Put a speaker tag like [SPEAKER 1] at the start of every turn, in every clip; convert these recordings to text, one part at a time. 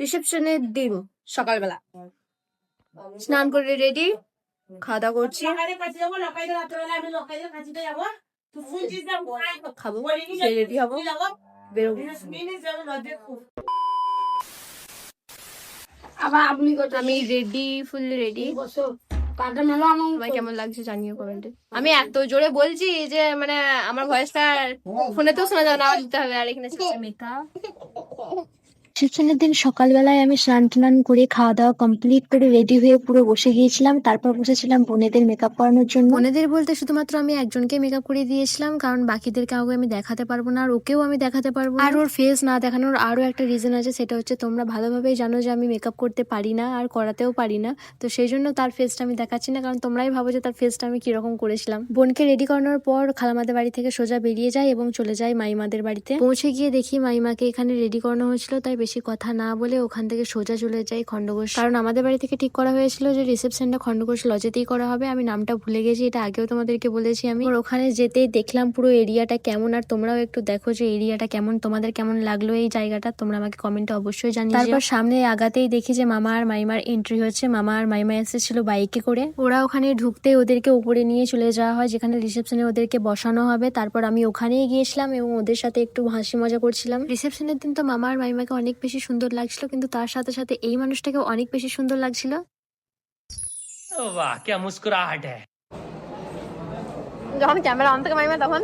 [SPEAKER 1] রিসেপশনের দিন সকালবেলা। স্নান করে রেডি খাওয়া দাওয়া করছি। খাব রেডি হব। বেরোবো।
[SPEAKER 2] আবার আপনি
[SPEAKER 1] আমি রেডি ফুল রেডি। সবাই কেমন লাগছে জানিও কমেন্টে। আমি এত জোরে বলছি যে মানে আমার ভয়েসটা ফোনে তো শোনা যাবে না দিতে হবে। আর এখানে মেকআপ
[SPEAKER 3] রিসেপশনের দিন সকালবেলায় আমি স্নান টান করে খাওয়া দাওয়া কমপ্লিট করে রেডি হয়ে পুরো বসে গিয়েছিলাম। তারপর বসেছিলাম বোনেদের মেকআপ করানোর জন্য। বোনেদের বলতে শুধুমাত্র আমি একজনকে মেকআপ করে দিয়েছিলাম কারণ বাকিদের কাউকে আমি দেখাতে পারব না আর ওকেও আমি দেখাতে পারব আর ওর ফেস না দেখানোর আরও একটা রিজন আছে সেটা হচ্ছে তোমরা ভালোভাবেই জানো যে আমি মেকআপ করতে পারি না আর করাতেও পারি না। তো সেই জন্য তার ফেসটা আমি দেখাচ্ছি না কারণ তোমরাই ভাবো যে তার ফেসটা আমি কীরকম করেছিলাম। বোনকে রেডি করানোর পর খালামাদের বাড়ি থেকে সোজা বেরিয়ে যায় এবং চলে যায় মাইমাদের বাড়িতে। পৌঁছে গিয়ে দেখি মাইমাকে এখানে রেডি করানো হয়েছিল তাই বেশি কথা না বলে ওখান থেকে সোজা চলে যাই খণ্ডঘোষ। কারণ আমাদের বাড়ি থেকে ঠিক করা হয়েছিল যে রিসেপশনটা খণ্ডঘোষ লজেতেই করা হবে। আমি নামটা ভুলে গেছি, এটা আগেও তোমাদেরকে বলেছি আমি। ওখানে যেতেই দেখলাম পুরো এরিয়াটা কেমন। আর তোমরাও একটু দেখো যে এরিয়াটা কেমন, তোমাদের কেমন লাগল এই জায়গাটা? তোমরা আমাকে কমেন্টে অবশ্যই জানিয়ে তারপর সামনে আগাতেই দেখি যে মামা আর মাইমার এন্ট্রি হচ্ছে। মামা আর মাইমা এসেছিল বাইকে করে। ওরা ওখানে ঢুকতে ওদেরকে উপরে নিয়ে চলে যাওয়া হয়, যেখানে রিসেপশনে ওদেরকে বসানো হবে। তারপর আমি ওখানেই গিয়েছিলাম এবং ওদের সাথে একটু হাসি মজা করছিলাম। রিসেপশনের দিন তো মামা আর মাইমাকে অনেক বেশি সুন্দর লাগছিল কিন্তু তার সাথে সাথে এই মানুষটাকেও অনেক বেশি সুন্দর লাগছিল
[SPEAKER 4] वाह क्या मुस्कुराहट है
[SPEAKER 1] যখন ক্যামেরা অন থেকে মাইমা তখন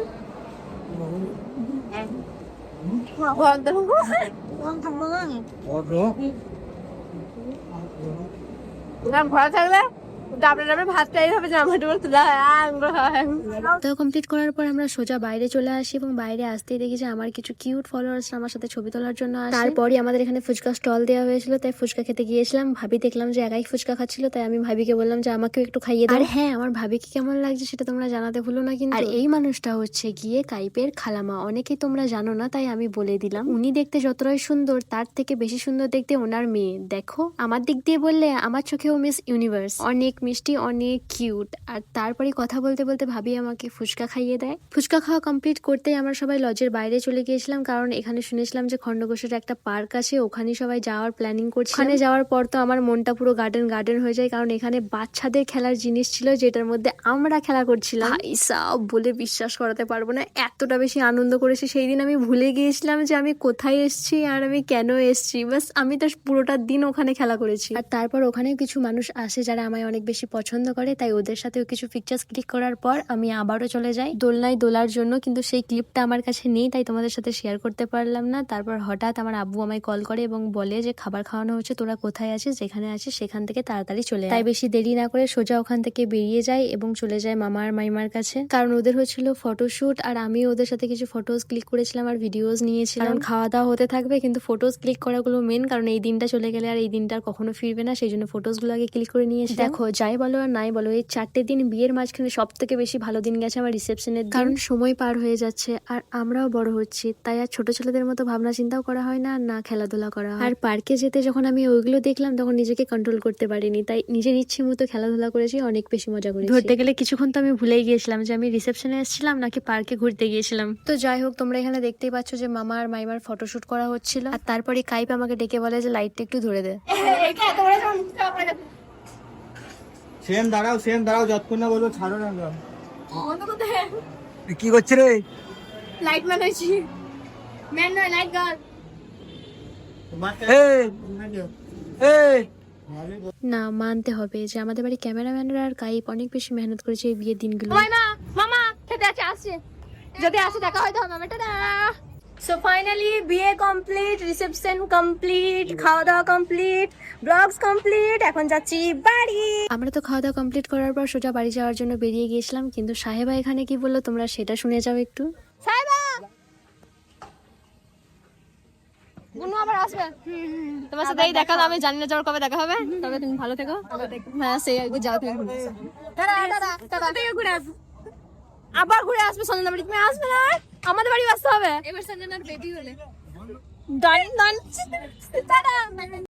[SPEAKER 1] ভরা থাকলে ডাবলে ডাবলে ভাত চাই হবে যে আমার হয়।
[SPEAKER 3] তো কমপ্লিট করার পর আমরা সোজা বাইরে চলে আসি এবং বাইরে আসতেই দেখি যে আমার কিছু কিউট ফলোয়ার্স আমার সাথে ছবি তোলার জন্য আসে। তারপরই আমাদের এখানে ফুচকা স্টল দেওয়া হয়েছিল তাই ফুচকা খেতে গিয়েছিলাম। ভাবি দেখলাম যে একাই ফুচকা খাচ্ছিল তাই আমি ভাবিকে বললাম যে আমাকেও একটু খাইয়ে দাও। আর হ্যাঁ আমার ভাবিকে কেমন লাগছে সেটা তোমরা জানাতে ভুলো না কিন্তু আর এই মানুষটা হচ্ছে গিয়ে কাইপের খালামা। অনেকেই তোমরা জানো না তাই আমি বলে দিলাম। উনি দেখতে যতটাই সুন্দর তার থেকে বেশি সুন্দর দেখতে ওনার মেয়ে। দেখো আমার দিক দিয়ে বললে আমার চোখেও মিস ইউনিভার্স অনেক মিষ্টি অনেক কিউট আর তারপরে কথা বলতে বলতে ভাবি আমাকে ফুচকা খাইয়ে দেয়। ফুচকা খাওয়া কমপ্লিট করতেই আমরা সবাই লজের বাইরে চলে গিয়েছিলাম কারণ এখানে শুনেছিলাম যে খণ্ডঘোষের একটা পার্ক আছে ওখানে সবাই যাওয়ার প্ল্যানিং করছে ওখানে যাওয়ার পর তো আমার মনটা পুরো গার্ডেন গার্ডেন হয়ে যায় কারণ এখানে বাচ্চাদের খেলার জিনিস ছিল যেটার মধ্যে আমরা খেলা করছিলাম। সব বলে বিশ্বাস করাতে পারব না এতটা বেশি আনন্দ করেছি। সেই দিন আমি ভুলে গিয়েছিলাম যে আমি কোথায় এসেছি আর আমি কেন এসেছি। বাস আমি তো পুরোটা দিন ওখানে খেলা করেছি। আর তারপর ওখানে কিছু মানুষ আসে যারা আমায় অনেক বেশি পছন্দ করে, তাই ওদের সাথেও কিছু পিকচার্স ক্লিক করার পর আমি আবারও চলে যাই। দোলনায় দোলার জন্য কিন্তু সেই ক্লিপটা আমার কাছে নেই, তাই তোমাদের সাথে শেয়ার করতে পারলাম না। তারপর হঠাৎ আমার আব্বু আমায় কল করে এবং বলে যে, খাবার খাওয়ানো হচ্ছে, তোরা কোথায় আছিস? যেখানে আছিস, সেখান থেকে তাড়াতাড়ি চলে। তাই বেশি দেরি না করে সোজা ওখান থেকে বেরিয়ে যায় এবং চলে যায় মামা আর মাইমার কাছে। কারণ ওদের হচ্ছিল ফটোশুট আর আমি ওদের সাথে কিছু ফটোজ ক্লিক করেছিলাম আর ভিডিওস নিয়েছিলাম। কারণ খাওয়া দাওয়া হতে থাকবে, কিন্তু ফটোজ ক্লিক করাগুলো মেন কারণ এই দিনটা চলে গেলে আর এই দিনটা কখনো ফিরবে না, সেই জন্য ফটোসগুলো আগে ক্লিক করে নিয়েছি দেখো যাই বলো আর নাই বলো এই চারটে দিন বিয়ের মাঝখানে সব থেকে বেশি ভালো দিন গেছে আমার রিসেপশনের কারণ সময় পার হয়ে যাচ্ছে আর আমরাও বড় হচ্ছি তাই আর ছোট ছেলেদের মতো ভাবনা চিন্তাও করা হয় না আর না খেলাধুলা করা হয়। আর পার্কে যেতে যখন আমি ওইগুলো দেখলাম তখন নিজেকে কন্ট্রোল করতে পারিনি তাই নিজের ইচ্ছে মতো খেলাধুলা করেছি অনেক বেশি মজা করেছি। ধরতে গেলে কিছুক্ষণ তো আমি ভুলেই গিয়েছিলাম যে আমি রিসেপশনে এসেছিলাম নাকি পার্কে ঘুরতে গিয়েছিলাম। তো যাই হোক তোমরা এখানে দেখতেই পাচ্ছ যে মামা আর মাইমার ফটোশুট করা হচ্ছিল। আর তারপরে কাইপ আমাকে ডেকে বলে যে লাইটটা একটু ধরে দে।
[SPEAKER 5] সেম দাঁড়াও সেম দাঁড়াও যতক্ষণ না বলব ছাড়ো না। কি করছে রে?
[SPEAKER 1] লাইট ম্যান হয়েছি ম্যান নয় লাইট গার্ড।
[SPEAKER 3] না মানতে হবে যে আমাদের বাড়ি ক্যামেরাম্যানরা আর কাইপ অনেক বেশি মেহনত করেছে এই বিয়ের দিনগুলো।
[SPEAKER 1] মামা খেতে আছে আসছে যদি আসে দেখা হয় তো মামা টাটা। সো ফাইনালি বিয়ে কমপ্লিট রিসেপশন কমপ্লিট খাওয়া দাওয়া কমপ্লিট ব্লগস কমপ্লিট এখন যাচ্ছি বাড়ি।
[SPEAKER 3] আমরা তো খাওয়া দাওয়া কমপ্লিট করার পর সোজা বাড়ি যাওয়ার জন্য বেরিয়ে গিয়েছিলাম কিন্তু সাহেবা এখানে কি বলল? তোমরা সেটা শুনে যাও একটু।
[SPEAKER 1] সাইবা গুনু আবার আসবে। তোমার সাথে এই দেখা আমি জানি না যাওয়ার কবে দেখা হবে। তবে তুমি ভালো থেকো। হ্যাঁ সেই যাও তুমি টাটা থেকে ঘুরে আসবে আবার ঘুরে আসবে সঞ্জনা বাড়ি। তুমি আসবে না? আমাদের বাড়ি আসতে হবে। এবার সঞ্জনার বেবি হলে। ডান ডান